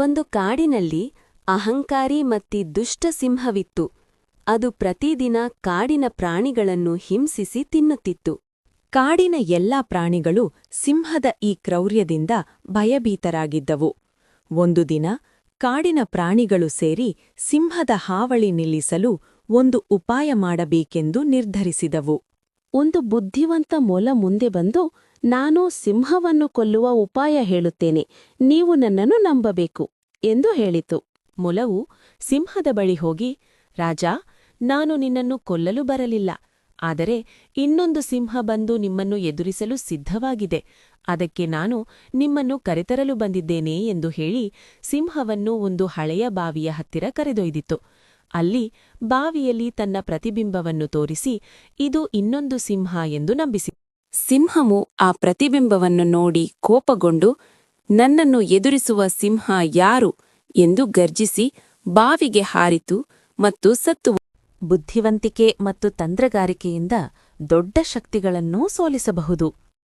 ಒಂದು ಕಾಡಿನಲ್ಲಿ ಅಹಂಕಾರಿ ಮತ್ತಿ ದುಷ್ಟ ಸಿಂಹವಿತ್ತು. ಅದು ಪ್ರತಿದಿನ ಕಾಡಿನ ಪ್ರಾಣಿಗಳನ್ನು ಹಿಂಸಿಸಿ ತಿನ್ನುತ್ತಿತ್ತು. ಕಾಡಿನ ಎಲ್ಲಾ ಪ್ರಾಣಿಗಳು ಸಿಂಹದ ಈ ಕ್ರೌರ್ಯದಿಂದ ಭಯಭೀತರಾಗಿದ್ದವು. ಒಂದು ದಿನ ಕಾಡಿನ ಪ್ರಾಣಿಗಳು ಸೇರಿ ಸಿಂಹದ ಹಾವಳಿ ನಿಲ್ಲಿಸಲು ಒಂದು ಉಪಾಯ ಮಾಡಬೇಕೆಂದು ನಿರ್ಧರಿಸಿದವು. ಒಂದು ಬುದ್ಧಿವಂತ ಮೊಲ ಮುಂದೆ ಬಂದು, ನಾನು ಸಿಂಹವನ್ನು ಕೊಲ್ಲುವ ಉಪಾಯ ಹೇಳುತ್ತೇನೆ. ನೀವು ನನ್ನನ್ನು ನಂಬಬೇಕು, ಎಂದು ಹೇಳಿತು. ಮೊಲವು ಸಿಂಹದ ಬಳಿ ಹೋಗಿ, ರಾಜ, ನಾನು ನಿನ್ನನ್ನು ಕೊಲ್ಲಲು ಬರಲಿಲ್ಲ. ಆದರೆ ಇನ್ನೊಂದು ಸಿಂಹ ಬಂದು ನಿಮ್ಮನ್ನು ಎದುರಿಸಲು ಸಿದ್ಧವಾಗಿದೆ. ಅದಕ್ಕೆ ನಾನು ನಿಮ್ಮನ್ನು ಕರೆತರಲು ಬಂದಿದ್ದೇನೆ, ಎಂದು ಹೇಳಿ ಸಿಂಹವನ್ನು ಒಂದು ಹಳೆಯ ಬಾವಿಯ ಹತ್ತಿರ ಕರೆದೊಯ್ದಿತು. ಅಲ್ಲಿ ಬಾವಿಯಲ್ಲಿ ತನ್ನ ಪ್ರತಿಬಿಂಬವನ್ನು ತೋರಿಸಿ, ಇದು ಇನ್ನೊಂದು ಸಿಂಹ ಎಂದು ನಂಬಿಸಿ. ಸಿಂಹವು ಆ ಪ್ರತಿಬಿಂಬವನ್ನು ನೋಡಿ ಕೋಪಗೊಂಡು, ನನ್ನನ್ನು ಎದುರಿಸುವ ಸಿಂಹ ಯಾರು ಎಂದು ಗರ್ಜಿಸಿ ಬಾವಿಗೆ ಹಾರಿತು ಮತ್ತು ಸತ್ತು ಬುದ್ಧಿವಂತಿಕೆ ಮತ್ತು ತಂತ್ರಗಾರಿಕೆಯಿಂದ ದೊಡ್ಡ ಶಕ್ತಿಗಳನ್ನೂ ಸೋಲಿಸಬಹುದು.